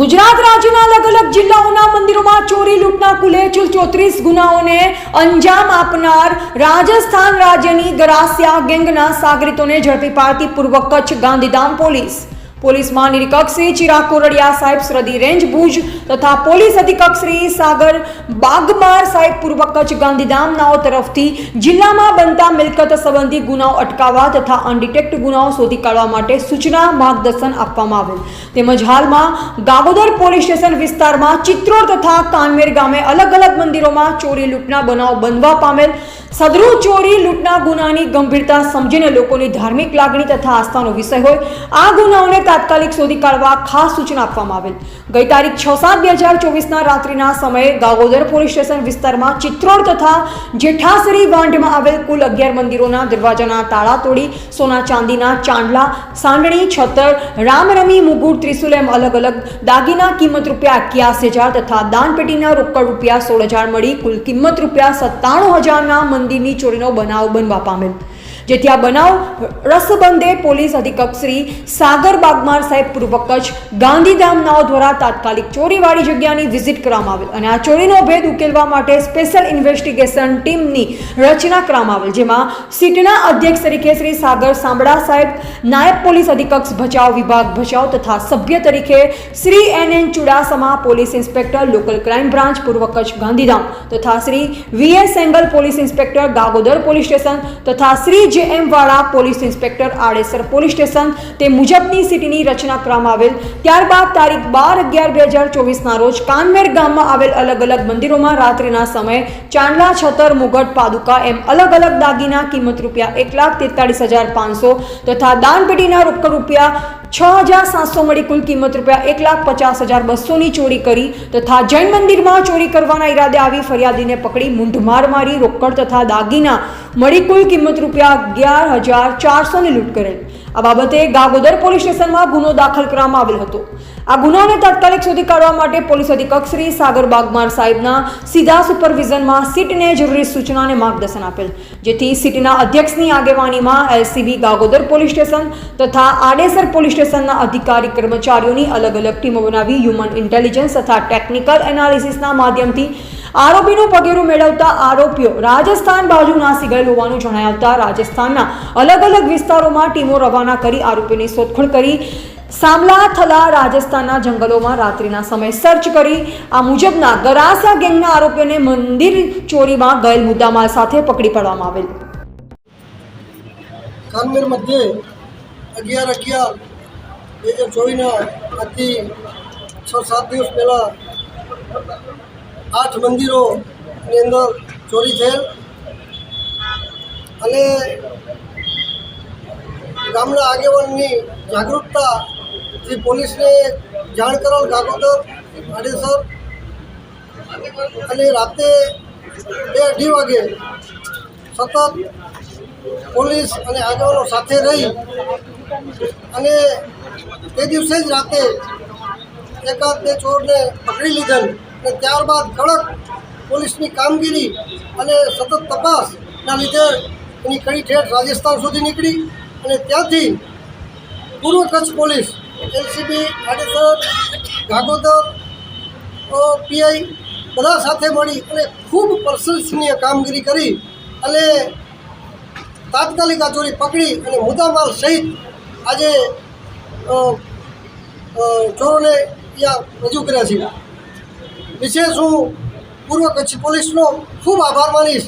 ગુજરાત રાજ્યના અલગ અલગ જિલ્લાઓના મંદિરોમાં ચોરી લૂંટના કુલે ચોત્રીસ ગુનાઓને અંજામ આપનાર રાજસ્થાન રાજ્યની ગરાસિયા ગેંગના સાગરીતોને ઝડપી પાડતી પૂર્વ કચ્છ ગાંધીધામ પોલીસ. પોલીસ મહાનિરીક્ષક શ્રી ચિરાગ કોરડિયા સાહેબ સરહદી રેન્જ ભુજ તથા પોલીસ અધિક્ષક શ્રી સાગર બાગમાર સાહેબ પૂર્વ કચ્છ ગાંધીધામનાઓ તરફથી જિલ્લામાં બનતા મિલકત સંબંધી ગુનાઓ અટકાવવા તથા અનડિટેક્ટ ગુનાઓ શોધી કાઢવા માટે સૂચના માર્ગદર્શન આપવામાં આવેલ. તેમજ હાલમાં ગાગોદર પોલીસ સ્ટેશન વિસ્તારમાં ચિત્રોડ તથા કાનમેર ગામે અલગ અલગ મંદિરોમાં ચોરી લૂંટના બનાવ બનવા પામેલ. સદરૂ ચોરી લૂંટના ગુનાની ગંભીરતા સમજીને લોકોની ધાર્મિક લાગણી તથા આસ્થાનો વિષય હોય. આ ગુનાઓને તાત્કાલિક શોધી કાઢવા ખાસ સૂચના આપવામાં આવેલ. ગઈ તારીખ છ સાત બે હજાર ચોવીસના રાત્રિના સમયે ગાગોદર પોલીસ સ્ટેશન વિસ્તારમાં ચિત્રોડ તથા જેઠાસરી વાંઢમાં આવેલ કુલ અગિયાર મંદિરોના દરવાજાના તાળા તોડી સોના ચાંદીના ચાંદલા સાંડણી, છતર, રામરમી મુગુટ ત્રિશુલ એમ અલગ અલગ દાગીના કિંમત રૂપિયા એક્યાસી હજાર તથા દાનપેટીના રોકડ રૂપિયા સોળ હજાર મળી કુલ કિંમત રૂપિયા સત્તાણું હજારના મંદિરની ચોરીનો બનાવ બનવા પામેલ. જેથી આ બનાવ, રસબંધે પોલીસ અધિક્ષક શ્રી સાગર બાગમાર સાહેબ પૂર્વ કચ્છ ગાંધીધામનાઓ દ્વારા તાત્કાલિક ચોરીવાળી જગ્યાની વિઝિટ કરવામાં આવેલ અને આ ચોરીનો ભેદ ઉકેલવા માટે સ્પેશિયલ ઇન્વેસ્ટિગેશન ટીમની રચના કરવામાં આવેલ, જેમાં સીટના અધ્યક્ષ તરીકે શ્રી સાગર સાંબળા સાહેબ, નાયબ પોલીસ અધિક્ષક ભચાઉ વિભાગ ભચાઉ તથા સભ્ય તરીકે Shri N N Chudasama police inspector local crime branch પૂર્વ કચ્છ ગાંધીધામ તથા Shri V S Sengal police inspector Gagodar police station તથા Shri J police inspector Adesar police station તે મુજબની સિટીની રચના કરવામાં આવેલ. ત્યારબાદ તારીખ બાર અગિયાર બે હજાર ચોવીસના રોજ કાનમેર ગામમાં આવેલ અલગ અલગ મંદિરોમાં રાત્રિના સમયે ચાંદલા, છતર, મુગટ, પાદુકા એમ અલગ અલગ દાગીના કિંમત રૂપિયા એક લાખ તેતાળીસ હજાર પાંચસો તથા દાનપેટીના રૂપિયા છ હજાર સાતસો મળી કુલ કિંમત રૂપિયા એક લાખ પચાસ હજાર બસોની ચોરી કરી તથા જૈન મંદિરમાં ચોરી કરવાના ઈરાદે આવી ફરિયાદીને પકડી મૂંઢમાર મારી રોકડ તથા દાગીના. મળી કુલ કિંમત રૂપિયા અગિયાર હજાર ચારસોની લૂંટ કરેલ. આ બાબતે ગાગોદર પોલીસ સ્ટેશનમાં ગુનો દાખલ કરવામાં આવેલ હતો. આ ગુનાને તાત્કાલિક શોધી કાઢવા માટે પોલીસ અધિક્ષક શ્રી સાગર બાગમાર સાહેબના સીધા સુપરવિઝનમાં સીટને જરૂરી સૂચના અને માર્ગદર્શન આપેલ, જેથી સીટના અધ્યક્ષની આગેવાનીમાં એલસીબી ગાગોદર પોલીસ સ્ટેશન તથા આડેસર પોલીસ સ્ટેશનના અધિકારી કર્મચારીઓની અલગ અલગ ટીમો બનાવી હ્યુમન ઇન્ટેલિજન્સ તથા ટેકનિકલ એનાલિસિસના માધ્યમથી આરોપીનું પગેરું મેળવતા આરોપીઓ રાજસ્થાન બાજુ નાસી ગયેલ હોવાનું જણાવતા રાજસ્થાનના અલગ અલગ વિસ્તારોમાં ટીમો રવાના કરી આરોપીની શોધખોળ કરી. સામલા થલા રાજસ્થાનના જંગલોમાં રાત્રિના સમયે સર્ચ કરી. આ મુજબના ગરાસા ગેંગના આરોપીઓને મંદિર ચોરીમાં ગયેલ મુદ્દામાલ સાથે પકડી પાડવામાં આવેલ. કાનમેર મધ્યે અગિયાર અગિયાર બે હજાર ચોવીસના આજથી છ સાત દિવસ પહેલાં આઠ મંદિરોની અંદર ચોરી થયેલ. અને ગામના આગેવાનની જાગૃતતા થી પોલીસને જાણ કરેલ ગાગોદર આડેસર અને રાતે બે અઢી વાગે સતત પોલીસ અને આગેવાનો સાથે રહી અને તે દિવસે જ રાતે એકાદ બે ચોરને પકડી લીધેલ. અને ત્યારબાદ કડક પોલીસની કામગીરી અને સતત તપાસના લીધે એની કડી ઠેઠ રાજસ્થાન સુધી નીકળી અને ત્યાંથી પૂર્વ Kutch police, LCB, Adesar Gagodar PI બધા સાથે મળી અને ખૂબ પ્રશંસનીય કામગીરી કરી અને તાત્કાલિક આ ચોરી પકડી અને મુદ્દામાલ સહિત આજે ચોરોને ત્યાં રજૂ કર્યા છે. વિશેષ હું પૂર્વ કચ્છ પોલીસનો ખૂબ આભાર માનીશ.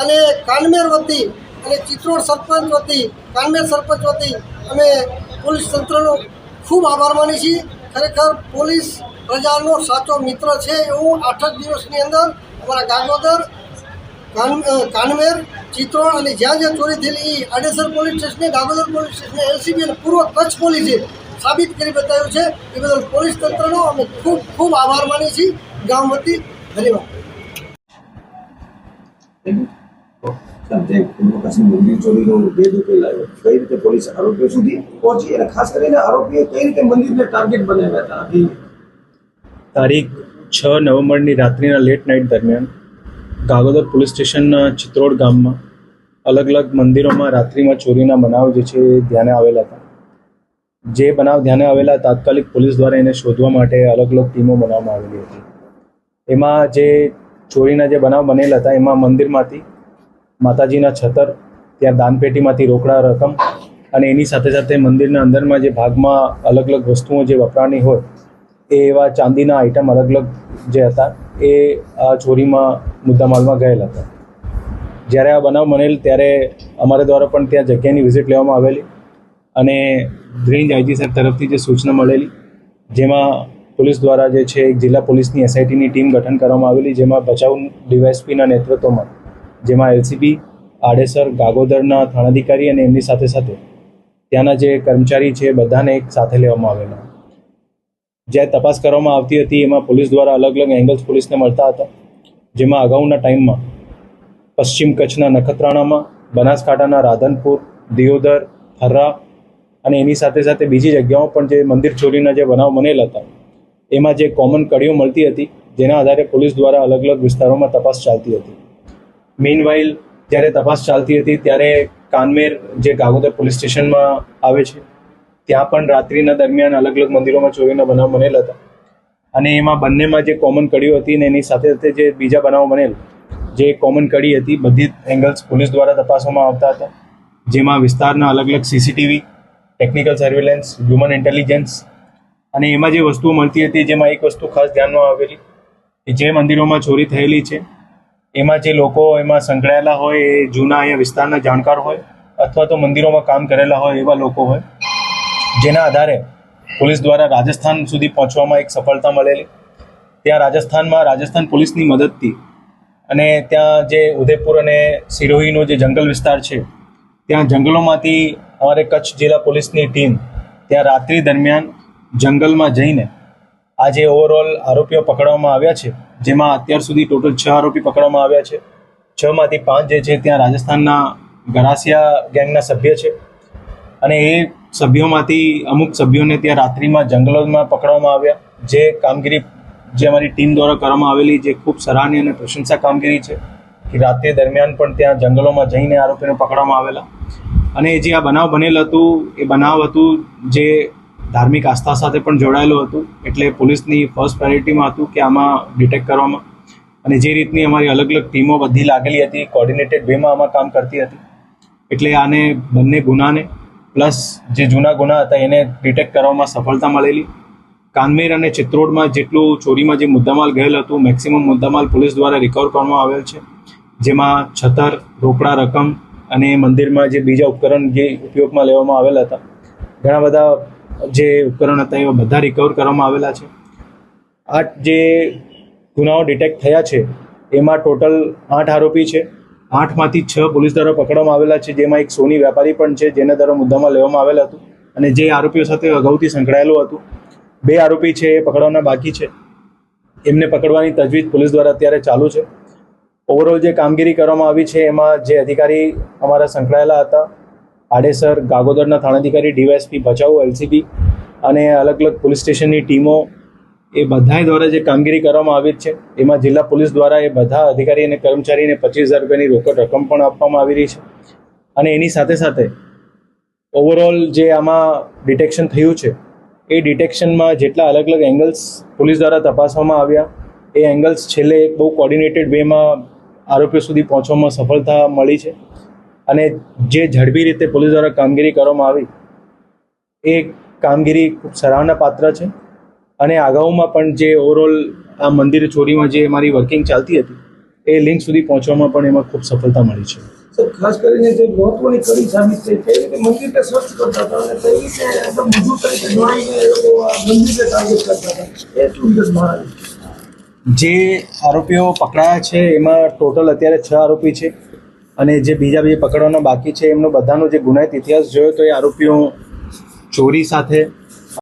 અને કાનમેર વતી અને ચિત્રોડ સરપંચ વતી, કાનમેર સરપંચ વતી અમે પોલીસ તંત્રનો ખૂબ આભાર માની છીએ. ખરેખર પોલીસ પ્રજાનો સાચો મિત્ર છે એવું આઠ જ દિવસની અંદર અમારા ગાગોદર કાન કાનમેર ચિત્રોડ અને જ્યાં જ્યાં ચોરી થયેલી એ આડેસર પોલીસ સ્ટેશને ગાગોદર પોલીસ સ્ટેશને, એલસીબી અને પૂર્વ કચ્છ પોલીસે સાબિત કરી બતાવ્યું છે. એ બદલ પોલીસ તંત્રનો અમે ખૂબ ખૂબ આભાર માનીએ છીએ. ગામ વતી ધન્યવાદ. મંદિર ચોરીનો દુકે લાવ્યો કઈ રીતે પોલીસ આરોપીઓ સુધી પહોંચી અને ખાસ કરીને આરોપીઓ કઈ રીતે મંદિરને ટાર્ગેટ બનાવ્યા હતા તારીખ છ નવેમ્બરની રાત્રિના લેટ નાઇટ દરમિયાન ગાગોદર પોલીસ સ્ટેશનના ચિત્રોડ ગામમાં અલગ અલગ મંદિરોમાં રાત્રિમાં ચોરીના બનાવ જે છે ધ્યાને આવેલા હતા. જે બનાવ ધ્યાને આવેલા તાત્કાલિક પોલીસ દ્વારા એને શોધવા માટે અલગ અલગ ટીમો બનાવવામાં આવેલી હતી. એમાં જે ચોરીના જે બનાવ બનેલા હતા, એમાં મંદિરમાંથી માતાજીના છતર, ત્યાં દાનપેટીમાંથી રોકડા રકમ અને એની સાથે સાથે મંદિરના અંદરમાં જે ભાગમાં અલગ અલગ વસ્તુઓ જે વપરાણી હોય, એ એવા ચાંદીના આઇટમ અલગ અલગ જે હતા, એ આ ચોરીમાં મુદ્દામાલમાં ગયેલા હતા. જ્યારે આ બનાવ બનેલ, ત્યારે અમારા દ્વારા પણ ત્યાં જગ્યાની વિઝિટ લેવામાં આવેલી અને રેન્જ આઈજી સાહેબ તરફથી જે સૂચના મળેલી, જેમાં પોલીસ દ્વારા જે છે, એક જિલ્લા પોલીસની એસઆઈટીની ટીમ ગઠન કરવામાં આવેલી, જેમાં બચાવ ડીવાયએસપીના નેતૃત્વમાં જેમાં એલસીબી આડેસર, ગાગોદરના થાણાધિકારી અને એમની સાથે સાથે ત્યાંના જે કર્મચારી છે, બધાને એક સાથે લેવામાં આવેલા. જે તપાસ કરવામાં આવતી હતી, એમાં પોલીસ દ્વારા અલગ અલગ એંગલ્સ પોલીસને મળતા હતા, જેમાં અગાઉના ટાઈમમાં પશ્ચિમ કચ્છના નખત્રાણામાં, બનાસકાંઠાના રાધનપુર, દિયોદર હર્રા અને એની સાથે સાથે બીજી જગ્યાઓ પણ જે મંદિર ચોરીના જે બનાવ બનેલા હતા એમાં જે કોમન કડીઓ મળતી હતી, જેના આધારે પોલીસ દ્વારા અલગ અલગ વિસ્તારોમાં તપાસ ચાલતી હતી. મીનવાઇલ જ્યારે તપાસ ચાલતી હતી, ત્યારે કાનમેર જે ગાગોદર પોલીસ સ્ટેશનમાં આવે છે, ત્યાં પણ રાત્રિના દરમિયાન અલગ અલગ મંદિરોમાં ચોરીના બનાવ બનેલા હતા. અને એમાં બંનેમાં જે કોમન કડીઓ હતી ને એની સાથે સાથે જે બીજા બનાવો બનેલ, જે કોમન કડી હતી, બધી એંગલ્સ પોલીસ દ્વારા તપાસવામાં આવતા હતા. જેમાં વિસ્તારના અલગ અલગ CCTV technical surveillance human intelligence અને એમાં જે વસ્તુઓ મળતી હતી, જેમાં એક વસ્તુ ખાસ ધ્યાનમાં આવેલી, કે જે મંદિરોમાં ચોરી થયેલી છે, એમાં જે લોકો એમાં સંકળાયેલા હોય, એ જૂના અહીંયા વિસ્તારના જાણકાર હોય, અથવા તો મંદિરોમાં કામ કરેલા હોય, એવા લોકો હોય, જેના આધારે પોલીસ દ્વારા રાજસ્થાન સુધી પહોંચવામાં એક સફળતા મળેલી. ત્યાં રાજસ્થાનમાં રાજસ્થાન પોલીસની મદદથી અને ત્યાં જે ઉદયપુર અને સિરોહીનો જે જંગલ વિસ્તાર છે, ત્યાં જંગલોમાંથી અમારે કચ્છ જિલ્લા પોલીસની ટીમ ત્યાં રાત્રિ દરમિયાન જંગલમાં જઈને આ જે ઓવરઓલ આરોપીઓ પકડવામાં આવ્યા છે. જેમાં અત્યાર સુધી ટોટલ છ આરોપી પકડવામાં આવ્યા છે. છમાંથી પાંચ જે છે ત્યાં રાજસ્થાનના ગરાસિયા ગેંગના સભ્ય છે. અને એ સભ્યોમાંથી અમુક સભ્યોને ત્યાં રાત્રિમાં જંગલોમાં પકડવામાં આવ્યા. જે કામગીરી, જે અમારી ટીમ દ્વારા કરવામાં આવેલી, જે ખૂબ સરાહનીય અને પ્રશંસા કામગીરી છે કે રાત્રે દરમિયાન પણ ત્યાં જંગલોમાં જઈને આરોપીને પકડવામાં આવેલા. અને જે આ બનાવ બનેલ હતું, એ બનાવ હતું જે ધાર્મિક આસ્થા સાથે પણ જોડાયેલું હતું. એટલે પોલીસની ફર્સ્ટ પ્રાયોરિટીમાં હતું કે આમાં ડિટેક્ટ કરવામાં. અને જે રીતની અમારી અલગ અલગ ટીમો બધી લાગેલી હતી કોર્ડિનેટેડ વેમાં આમાં કામ કરતી હતી. એટલે આને બંને ગુનાને પ્લસ જે જૂના ગુના હતા એને ડિટેક્ટ કરવામાં સફળતા મળેલી. કાનમેર અને ચિત્રોડમાં જેટલું ચોરીમાં જે મુદ્દામાલ ગયેલ હતું મેક્સિમમ મુદ્દામાલ પોલીસ દ્વારા રિકવર કરવામાં આવેલ છે. જેમાં છતર રોકડા રકમ અને મંદિરમાં જે બીજા ઉપકરણ જે ઉપયોગમાં લેવામાં આવેલા હતા. ઘણા બધા જે ઉપકરણ હતા એવા બધા રિકવર કરવામાં આવેલા છે. આ જે ગુનાઓ ડિટેક્ટ થયા છે, એમાં ટોટલ આઠ આરોપી છે. આઠમાંથી છ પોલીસ દ્વારા પકડવામાં આવેલા છે, જેમાં એક સોની વેપારી પણ છે, જેના દ્વારા મુદ્દામાં લેવામાં આવેલ હતું અને જે આરોપીઓ સાથે અગાઉથી સંકળાયેલું હતું. બે આરોપી છે, એ પકડવાના બાકી છે. એમને પકડવાની તજવીજ પોલીસ દ્વારા અત્યારે ચાલુ છે. ઓવરઓલ જે કામગીરી કરવામાં આવી છે, એમાં જે અધિકારી અમારા સંકળાયેલા હતા આડેસર ગાગોદરના થાણાધિકારી, ડીવાયએસપી ભચાઉ, એલસીબી અને અલગ અલગ પોલીસ સ્ટેશનની ટીમો એ બધા દ્વારા જે કામગીરી કરવામાં આવી છે, એમાં જિલ્લા પોલીસ દ્વારા એ બધા અધિકારી અને કર્મચારીને પચીસ હજાર રૂપિયાની રોકડ રકમ પણ આપવામાં આવી રહી છે. અને એની સાથે સાથે ઓવરઓલ જે આમાં ડિટેક્શન થયું છે, એ ડિટેક્શનમાં જેટલા અલગ અલગ એંગલ્સ પોલીસ દ્વારા તપાસવામાં આવ્યા, એ એંગલ્સ છેલ્લે બહુ કોર્ડિનેટેડ વેમાં આરોપીઓ સુધી પહોંચવામાં સફળતા મળી છે. અને જે ઝડપી રીતે પોલીસ દ્વારા કામગીરી કરવામાં આવી એ કામગીરી ખૂબ સરાહના પાત્ર છે. અને અગાઉમાં પણ જે ઓવરઓલ આ મંદિર ચોરીમાં જે મારી વર્કિંગ ચાલતી હતી એ લિંક સુધી પહોંચવામાં પણ એમાં ખૂબ સફળતા મળી છે. ખાસ કરીને જે મહત્વની કડી સાબિત થઈ કઈ રીતે મંદિરને સર્ચ કરતા હતા અને કઈ રીતે એકદમ મજબૂત તરીકે જોડીને એ લોકો મંદિરને ટાર્ગેટ કરતા હતા એ શું વિગત મહારાજ જે આરોપીઓ પકડાયા છે એમાં ટોટલ અત્યારે છ આરોપી છે. અને જે બીજા બીજા પકડવાના બાકી છે, એમનો બધાનો જે ગુનાહિત ઇતિહાસ જોયો, તો એ આરોપીઓ ચોરી સાથે